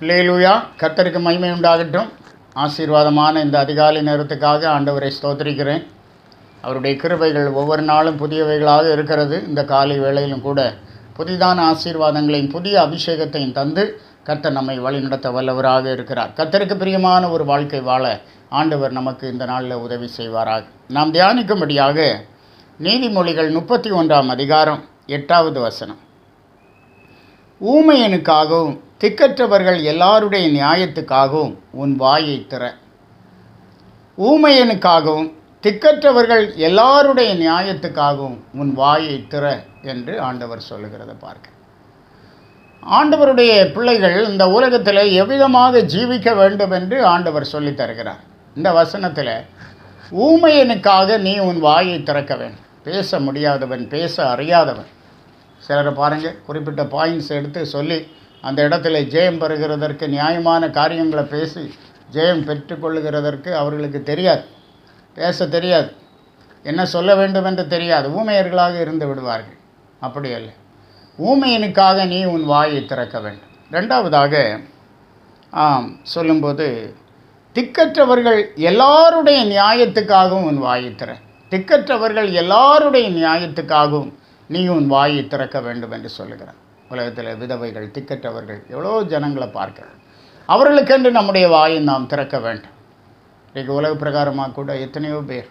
லேலுயா கர்த்தருக்கு மகிமை உண்டாகட்டும். ஆசீர்வாதமான இந்த அதிகாலை நேரத்துக்காக ஆண்டவரை ஸ்தோத்திரிக்கிறேன். அவருடைய கிருபைகள் ஒவ்வொரு நாளும் புதியவைகளாக இருக்கிறது. இந்த காலை வேளையிலும் கூட புதிதான ஆசீர்வாதங்களையும் புதிய அபிஷேகத்தையும் தந்து கர்த்தர் நம்மை வழிநடத்த வல்லவராக இருக்கிறார். கர்த்தருக்கு பிரியமான ஒரு வாழ்க்கை வாழ ஆண்டவர் நமக்கு இந்த நாளில் உதவி செய்வாராக. நாம் தியானிக்கும்படியாக நீதிமொழிகள் முப்பத்தி ஒன்றாம் அதிகாரம் எட்டாவது வசனம். ஊமையனுக்காகவும் திக்கற்றவர்கள் எல்லாருடைய நியாயத்துக்காகவும் உன் வாயை திற. ஊமையனுக்காகவும் திக்கற்றவர்கள் எல்லாருடைய நியாயத்துக்காகவும் உன் வாயை திற என்று ஆண்டவர் சொல்லுகிறத பார்க்க. ஆண்டவருடைய பிள்ளைகள் இந்த உலகத்தில் எவ்விதமாக ஜீவிக்க வேண்டும் என்று ஆண்டவர் சொல்லித் தருகிறார். இந்த வசனத்தில் ஊமையனுக்காக நீ உன் வாயை திறக்க வேண்டும். பேச முடியாதவன் பேச அறியாதவன். சிலரை பாருங்கள் குறிப்பிட்ட பாயிண்ட்ஸ் எடுத்து சொல்லி அந்த இடத்துல ஜெயம் பெறுகிறதற்கு நியாயமான காரியங்களை பேசி ஜெயம் பெற்றுக்கொள்ளுகிறதற்கு அவர்களுக்கு தெரியாது. பேச தெரியாது. என்ன சொல்ல வேண்டும் என்று தெரியாது. ஊமையர்களாக இருந்து விடுவார்கள். அப்படி அல்ல. ஊமையனுக்காக நீ உன் வாயை திறக்க வேண்டும். ரெண்டாவதாக ஆம் சொல்லும்போது திக்கற்றவர்கள் எல்லாருடைய நியாயத்துக்காகவும் உன் வாயை திற. திக்கற்றவர்கள் எல்லாருடைய நியாயத்துக்காகவும் நீ உன் வாயை திறக்க வேண்டும் என்று சொல்லுகிறான் உலகத்தில் விதவைகள் திக்கற்றவர்கள் எவ்வளோ ஜனங்களை பார்க்க அவர்களுக்கென்று நம்முடைய வாயை நாம் திறக்க வேண்டும். இன்றைக்கு உலக பிரகாரமாக கூட எத்தனையோ பேர்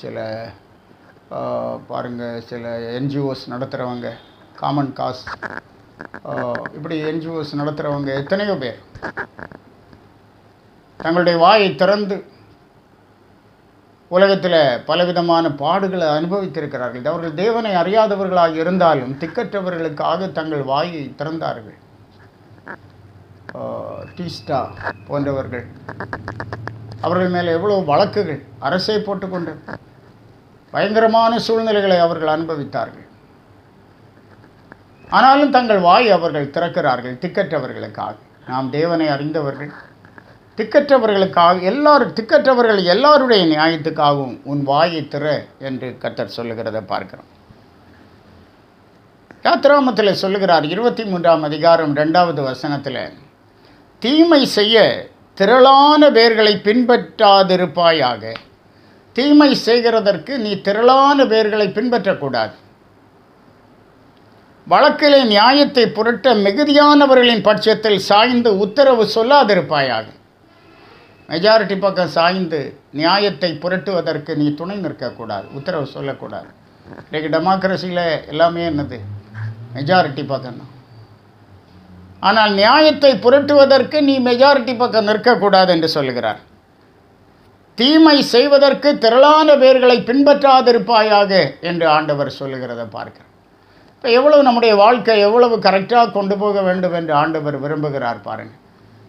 சில பாருங்கள் சில என்ஜிஓஸ் நடத்துகிறவங்க காமன் காஸ் இப்படி என்ஜிஓஸ் நடத்துகிறவங்க எத்தனையோ பேர். தங்களுடைய வாயை திறந்து உலகத்தில் பலவிதமான பாடுகளை அனுபவித்திருக்கிறார்கள். அவர்கள் தேவனை அறியாதவர்களாக இருந்தாலும் திக்கற்றவர்களுக்காக தங்கள் வாயை திறந்தார்கள். டீஸ்டா போன்றவர்கள். அவர்கள் மேலே எவ்வளோ வழக்குகள் அரசை போட்டுக்கொண்டு பயங்கரமான சூழ்நிலைகளை அவர்கள் அனுபவித்தார்கள். ஆனாலும் தங்கள் வாய் அவர்கள் திறக்கிறார்கள் திக்கற்றவர்களுக்காக. நாம் தேவனை அறிந்தவர்கள் திக்கற்றவர்களுக்காக எல்லாரும் திக்கற்றவர்கள் எல்லாருடைய நியாயத்துக்காகவும் உன் வாயை திற என்று கர்த்தர் சொல்லுகிறத பார்க்கிறோம். யாத்திராமத்தில் சொல்லுகிறார் இருபத்தி மூன்றாம் அதிகாரம் ரெண்டாவது வசனத்தில் தீமை செய்ய திரளான பேர்களை பின்பற்றாதிருப்பாயாக. தீமை செய்கிறதற்கு நீ திரளான பேர்களை பின்பற்றக்கூடாது. வழக்கிலே நியாயத்தை புரட்ட மிகுதியானவர்களின் பட்சத்தில் சாய்ந்து உத்தரவு சொல்லாதிருப்பாயாக. மெஜாரிட்டி பக்கம் சாய்ந்து நியாயத்தை புரட்டுவதற்கு நீ துணை நிற்கக்கூடாது. உத்தரவு சொல்லக்கூடாது. இன்றைக்கு டெமோக்ரஸியில் எல்லாமே என்னது? மெஜாரிட்டி பக்கம்தான். ஆனால் நியாயத்தை புரட்டுவதற்கு நீ மெஜாரிட்டி பக்கம் நிற்கக்கூடாது என்று சொல்லுகிறார். தீமை செய்வதற்கு திரளான பேர்களை பின்பற்றாதிருப்பாயாக என்று ஆண்டவர் சொல்லுகிறத பார்க்கிறோம். இப்போ எவ்வளவு நம்முடைய வாழ்க்கை எவ்வளவு கரெக்டாக கொண்டு போக வேண்டும் என்று ஆண்டவர் விரும்புகிறார் பாருங்கள்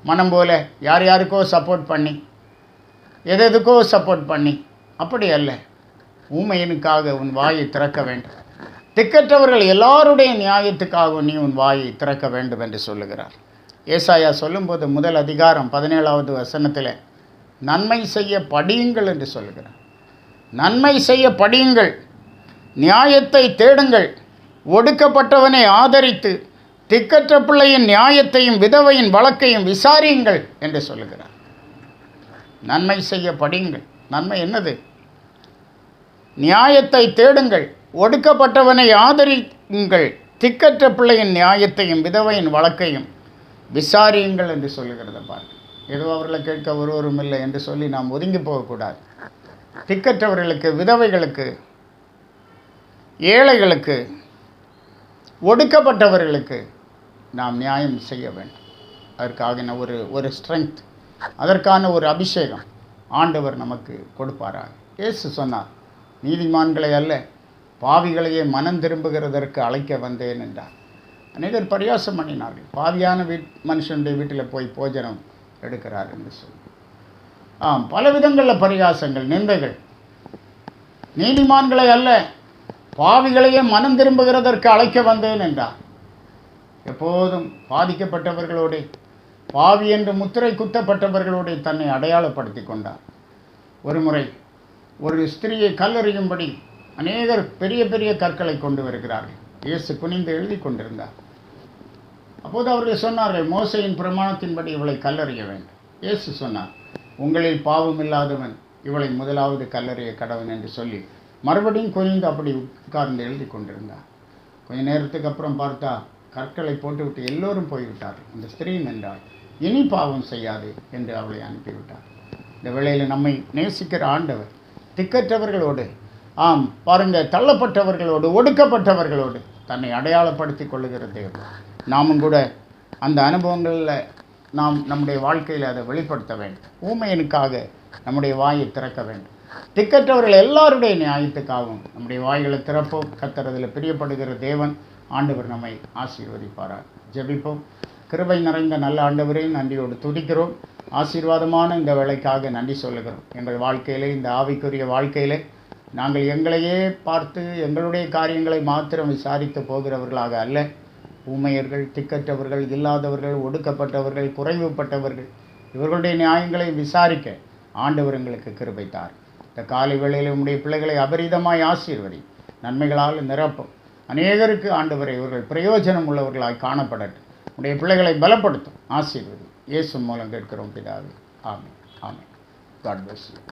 மனம் போல யார் யாருக்கோ சப்போர்ட் பண்ணி எது எதுக்கோ சப்போர்ட் பண்ணி அப்படி அல்ல. ஊமையனுக்காக உன் வாயை திறக்க வேண்டும். திக்கற்றவர்கள் எல்லாருடைய நியாயத்துக்காகவும் நீ உன் வாயை திறக்க வேண்டும் என்று சொல்லுகிறார். ஏசாயா சொல்லும்போது முதல் அதிகாரம் பதினேழாவது வசனத்தில் நன்மை செய்ய படியுங்கள் என்று சொல்லுகிறார். நன்மை செய்ய படியுங்கள். நியாயத்தை தேடுங்கள். ஒடுக்கப்பட்டவனை ஆதரித்து திக்கற்ற பிள்ளையின் நியாயத்தையும் விதவையின் வழக்கையும் விசாரியுங்கள் என்று சொல்லுகிறார். நன்மை செய்ய படியுங்கள். நன்மை என்னது? நியாயத்தை தேடுங்கள். ஒடுக்கப்பட்டவனை ஆதரியுங்கள். திக்கற்ற பிள்ளையின் நியாயத்தையும் விதவையின் வழக்கையும் விசாரியுங்கள் என்று சொல்லுகிறத பாருங்கள். ஏதோ அவர்களை கேட்க ஒருவரும் இல்லை என்று சொல்லி நாம் ஒதுங்கி போகக்கூடாது. திக்கற்றவர்களுக்கு விதவைகளுக்கு ஏழைகளுக்கு ஒடுக்கப்பட்டவர்களுக்கு நாம் நியாயம் செய்ய வேண்டும். அதற்காக ஒரு ஒரு ஸ்ட்ரென்த் அதற்கான ஒரு அபிஷேகம் ஆண்டவர் நமக்கு கொடுப்பாராக. இயேசு சொன்னார் நீதிமான்களை அல்ல பாவிகளையே மனம் திரும்புகிறதற்கு அழைக்க வந்தேன் என்றார். அநேகர் பரியாசம் பண்ணினார்கள் பாவியான வீட் மனுஷனுடைய வீட்டில் போய் போஜனம் எடுக்கிறார் என்று சொல்லி ஆம் பல விதங்களில் பரிகாசங்கள் நிந்தைகள். நீதிமான்களை அல்ல பாவிகளையே மனம் திரும்புகிறதற்கு அழைக்க வந்தேன் என்றார். எப்போதும் பாதிக்கப்பட்டவர்களோடு பாவி என்று முத்திரை குத்தப்பட்டவர்களோடு தன்னை அடையாளப்படுத்தி கொண்டார். ஒரு முறை ஒரு ஸ்திரியை கல்லறியும்படி அநேகர் பெரிய பெரிய கற்களை கொண்டு வருகிறார்கள். இயேசு குனிந்து எழுதி கொண்டிருந்தார். அப்போது அவர்கள் சொன்னார்கள் மோசையின் பிரமாணத்தின்படி இவளை கல்லறிய வேண்டும். இயேசு சொன்னார் உங்களில் பாவம் இல்லாதவன் இவளை முதலாவது கல்லறிய கடவன் என்று சொல்லி மறுபடியும் குனிந்து அப்படி உட்கார்ந்து எழுதி கொண்டிருந்தார். கொஞ்ச நேரத்துக்கு அப்புறம் பார்த்தா கற்களை போட்டுவிட்டு எல்லோரும் போய்விட்டார். இந்த ஸ்திரீ நின்றாள் இனி பாவம் செய்யாது என்று அவளை அனுப்பிவிட்டார். இந்த வேளையில் நம்மை நேசிக்கிற ஆண்டவர் திக்கற்றவர்களோடு ஆம் பாருங்க தள்ளப்பட்டவர்களோடு ஒடுக்கப்பட்டவர்களோடு தன்னை அடையாளப்படுத்தி கொள்ளுகிற தேவன். நாமும் கூட அந்த அனுபவங்களில் நாம் நம்முடைய வாழ்க்கையில் அதை வெளிப்படுத்த வேண்டும். ஊமையனுக்காக நம்முடைய வாயை திறக்க வேண்டும். திக்கற்றவர்கள் எல்லாருடைய நியாயத்துக்காகவும் நம்முடைய வாய்களை திறப்போம். கத்துறதில் பிரியப்படுகிற தேவன். ஆண்டவர் நம்மை ஆசீர்வதிப்பாரார் ஜெபிப்போம். கிருபை நிறைந்த நல்ல ஆண்டவரை நன்றியோடு துதிக்கிறோம். ஆசீர்வாதமான இந்த வேலைக்காக நன்றி சொல்லுகிறோம். எங்கள் வாழ்க்கையிலே இந்த ஆவிக்குரிய வாழ்க்கையிலே நாங்கள் எங்களையே பார்த்து எங்களுடைய காரியங்களை மாத்திரம் விசாரித்து போகிறவர்களாக அல்ல. ஊமையர்கள் திக்கற்றவர்கள் இல்லாதவர்கள் ஒடுக்கப்பட்டவர்கள் குறைவுபட்டவர்கள் இவர்களுடைய நியாயங்களை விசாரிக்க ஆண்டவர் எங்களுக்கு கிருபைத்தார் இந்த காலை வேளையில் உங்களுடைய பிள்ளைகளை அபரிதமாய் ஆசீர்வதி. நன்மைகளால் நிரப்பும். அநேகருக்கு ஆண்டவரை இவர்கள் பிரயோஜனம் உள்ளவர்களாய் காணப்படட்டும். உடைய பிள்ளைகளை பலப்படுத்தும். ஆசீர்வதி. இயேசு மூலம் கேட்கிறோம் பிதாவே. ஆமே ஆமே காட் பிளஸ் you.